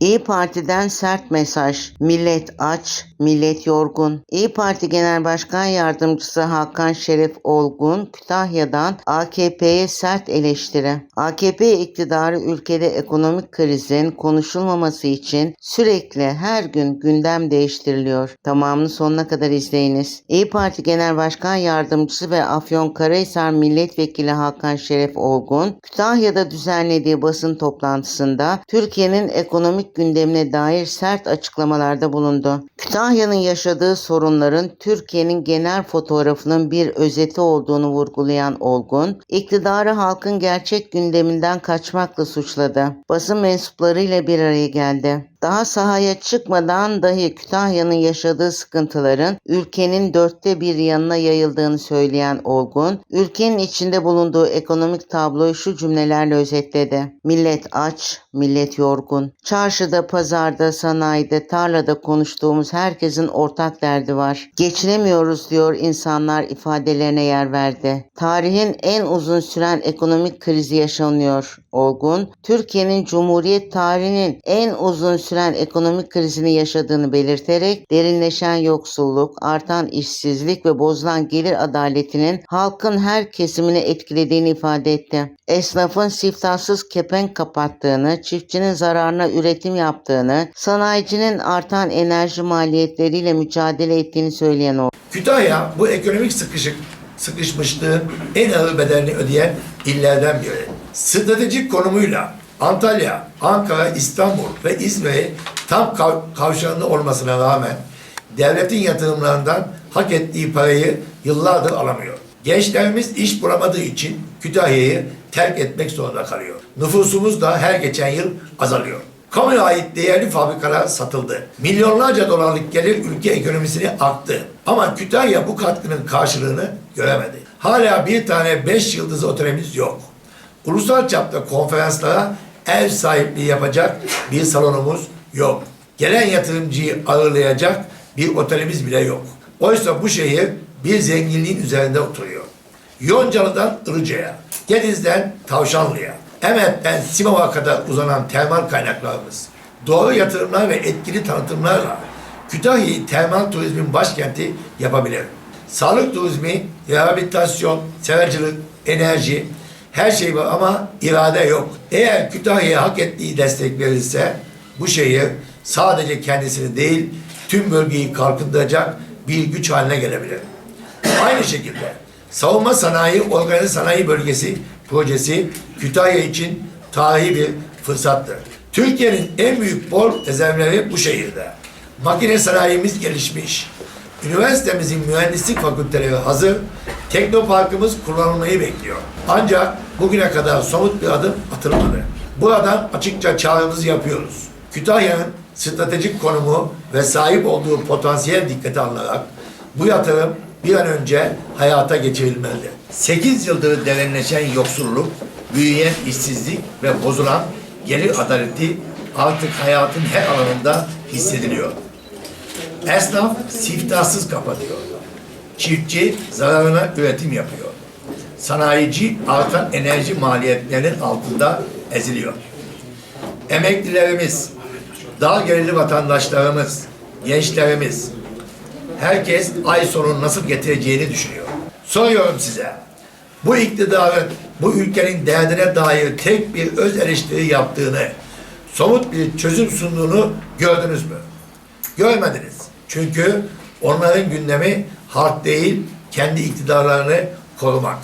İyi Parti'den sert mesaj. Millet aç, millet yorgun. İyi Parti Genel Başkan Yardımcısı Hakan Şeref Olgun, Kütahya'dan AKP'ye sert eleştiri. AKP iktidarı ülkede ekonomik krizin konuşulmaması için sürekli her gün gündem değiştiriliyor. Tamamını sonuna kadar izleyiniz. İyi Parti Genel Başkan Yardımcısı ve Afyonkarahisar Milletvekili Hakan Şeref Olgun, Kütahya'da düzenlediği basın toplantısında Türkiye'nin ekonomik gündemine dair sert açıklamalarda bulundu. Kütahya'nın yaşadığı sorunların Türkiye'nin genel fotoğrafının bir özeti olduğunu vurgulayan Olgun, iktidarı halkın gerçek gündeminden kaçmakla suçladı. Basın mensuplarıyla bir araya geldi. Daha sahaya çıkmadan dahi Kütahya'nın yaşadığı sıkıntıların ülkenin dörtte bir yanına yayıldığını söyleyen Olgun, ülkenin içinde bulunduğu ekonomik tabloyu şu cümlelerle özetledi. Millet aç, millet yorgun. Çarşıda, pazarda, sanayide, tarlada konuştuğumuz herkesin ortak derdi var. Geçinemiyoruz diyor insanlar ifadelerine yer verdi. Tarihin en uzun süren ekonomik krizi yaşanıyor. Olgun, Türkiye'nin Cumhuriyet tarihinin en uzun süren ekonomik krizini yaşadığını belirterek derinleşen yoksulluk, artan işsizlik ve bozulan gelir adaletinin halkın her kesimini etkilediğini ifade etti. Esnafın siftahsız kepenk kapattığını, çiftçinin zararına üretim yaptığını, sanayicinin artan enerji maliyetleriyle mücadele ettiğini söyleyen o. Kütahya bu ekonomik sıkışık, sıkışmışlığın en ağır bedelini ödeyen illerden biri. Stratejik konumuyla Antalya, Ankara, İstanbul ve İzmir'e tam kav- kavşağında olmasına rağmen devletin yatırımlarından hak ettiği parayı yıllardır alamıyor. Gençlerimiz iş bulamadığı için Kütahya'yı terk etmek zorunda kalıyor. Nüfusumuz da her geçen yıl azalıyor. Kamuya ait değerli fabrikalar satıldı. Milyonlarca dolarlık gelir ülke ekonomisine aktı. Ama Kütahya bu katkının karşılığını göremedi. Hala bir tane 5 yıldızlı otelimiz yok. Ulusal çapta konferanslara ev sahipliği yapacak bir salonumuz yok. Gelen yatırımcıyı ağırlayacak bir otelimiz bile yok. Oysa bu şehir bir zenginliğin üzerinde oturuyor. Yoncalı'dan Ilıca'ya, Gediz'den Tavşanlı'ya, Emet'ten Simav'a kadar uzanan termal kaynaklarımız, doğru yatırımlar ve etkili tanıtımlarla Kütahya'yı termal turizmin başkenti yapabilir. Sağlık turizmi, rehabilitasyon, severcilik, enerji, her şey var ama irade yok. Eğer Kütahya'ya hak ettiği destek verilse bu şehir sadece kendisini değil tüm bölgeyi kalkındıracak bir güç haline gelebilir. Aynı şekilde savunma sanayi organize sanayi bölgesi projesi Kütahya için tarihi bir fırsattır. Türkiye'nin en büyük bor rezervleri bu şehirde. Makine sanayimiz gelişmiş. Üniversitemizin mühendislik fakülteleri hazır, teknoparkımız kullanılmayı bekliyor. Ancak bugüne kadar somut bir adım atılmadı. Buradan açıkça çağrımızı yapıyoruz. Kütahya'nın stratejik konumu ve sahip olduğu potansiyel dikkate alınarak bu yatırım bir an önce hayata geçirilmelidir. 8 yıldır derinleşen yoksulluk, büyüyen işsizlik ve bozulan gelir adaleti artık hayatın her alanında hissediliyor. Esnaf siftahsız kapatıyor. Çiftçi zararına üretim yapıyor. Sanayici artan enerji maliyetlerinin altında eziliyor. Emeklilerimiz, dar gelirli vatandaşlarımız, gençlerimiz, herkes ay sonunu nasıl getireceğini düşünüyor. Soruyorum size, bu iktidarın bu ülkenin derdine dair tek bir öz eleştiri yaptığını, somut bir çözüm sunduğunu gördünüz mü? Görmediniz. Çünkü onların gündemi halk değil, kendi iktidarlarını korumak.